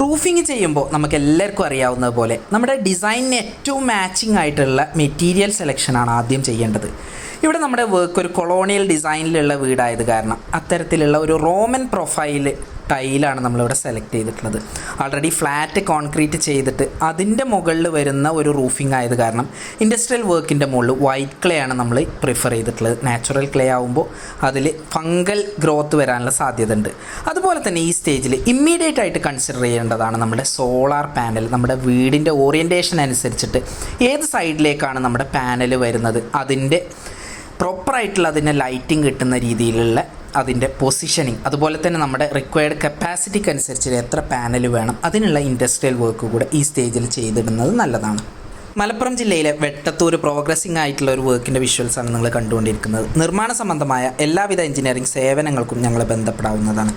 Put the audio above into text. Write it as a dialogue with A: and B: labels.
A: Roofing ചെയ്യുമ്പോൾ നമുക്ക് എല്ലാവർക്കും അറിയാവുന്നത് പോലെ നമ്മുടെ ഡിസൈനിന് ഏറ്റവും മാച്ചിങ് ആയിട്ടുള്ള മെറ്റീരിയൽ സെലക്ഷനാണ് ആദ്യം ചെയ്യേണ്ടത്. ഇവിടെ നമ്മുടെ വർക്ക് ഒരു കൊളോണിയൽ ഡിസൈനിലുള്ള വീടായത് കാരണം അത്തരത്തിലുള്ള ഒരു റോമൻ പ്രൊഫൈൽ ടൈലാണ് നമ്മളിവിടെ സെലക്ട് ചെയ്തിട്ടുള്ളത്. ആൾറെഡി ഫ്ലാറ്റ് കോൺക്രീറ്റ് ചെയ്തിട്ട് അതിന്റെ മുകളിൽ വരുന്ന ഒരു റൂഫിംഗ് ആയത് കാരണം ഇൻഡസ്ട്രിയൽ വർക്കിന്റെ മുകളിൽ വൈറ്റ് ക്ലേ ആണ് നമ്മൾ പ്രിഫർ ചെയ്തിട്ടുള്ളത്. നാച്ചുറൽ ക്ലേ ആകുമ്പോൾ അതിൽ ഫംഗൽ ഗ്രോത്ത് വരാനുള്ള സാധ്യത ഉണ്ട് അതുപോലെ തന്നെ ഈ സ്റ്റേജിൽ ഇമ്മീഡിയറ്റ് ആയിട്ട് കൺസിഡർ ചെയ്യേണ്ടതാണ് നമ്മുടെ സോളാർ പാനൽ നമ്മുടെ വീടിന്റെ ഓറിയന്റേഷൻ അനുസരിച്ചിട്ട് ഏത് സൈഡിലേക്കാണ് നമ്മുടെ പാനൽ വരുന്നത്? അതിന്റെ പ്രോപ്പറായിട്ടുള്ള അതിന്റെ ലൈറ്റിംഗ് കിട്ടുന്ന രീതിയിലുള്ള അതിന്റെ പൊസിഷനിങ് അതുപോലെ തന്നെ നമ്മുടെ റിക്വയർഡ് കപ്പാസിറ്റിക്ക് അനുസരിച്ച് എത്ര പാനൽ വേണം? അതിനുള്ള ഇൻഡസ്ട്രിയൽ വർക്ക് കൂടെ ഈ സ്റ്റേജിൽ ചെയ്തിടുന്നത് നല്ലതാണ്. മലപ്പുറം ജില്ലയിലെ വെട്ടത്തൂർ പ്രോഗ്രസിംഗ് ആയിട്ടുള്ള ഒരു വർക്കിന്റെ വിഷ്വൽസാണ് നിങ്ങൾ കണ്ടുകൊണ്ടിരിക്കുന്നത്. നിർമ്മാണ സംബന്ധമായ എല്ലാവിധ എഞ്ചിനീയറിംഗ് സേവനങ്ങൾക്കും ഞങ്ങളെ ബന്ധപ്പെടാവുന്നതാണ്.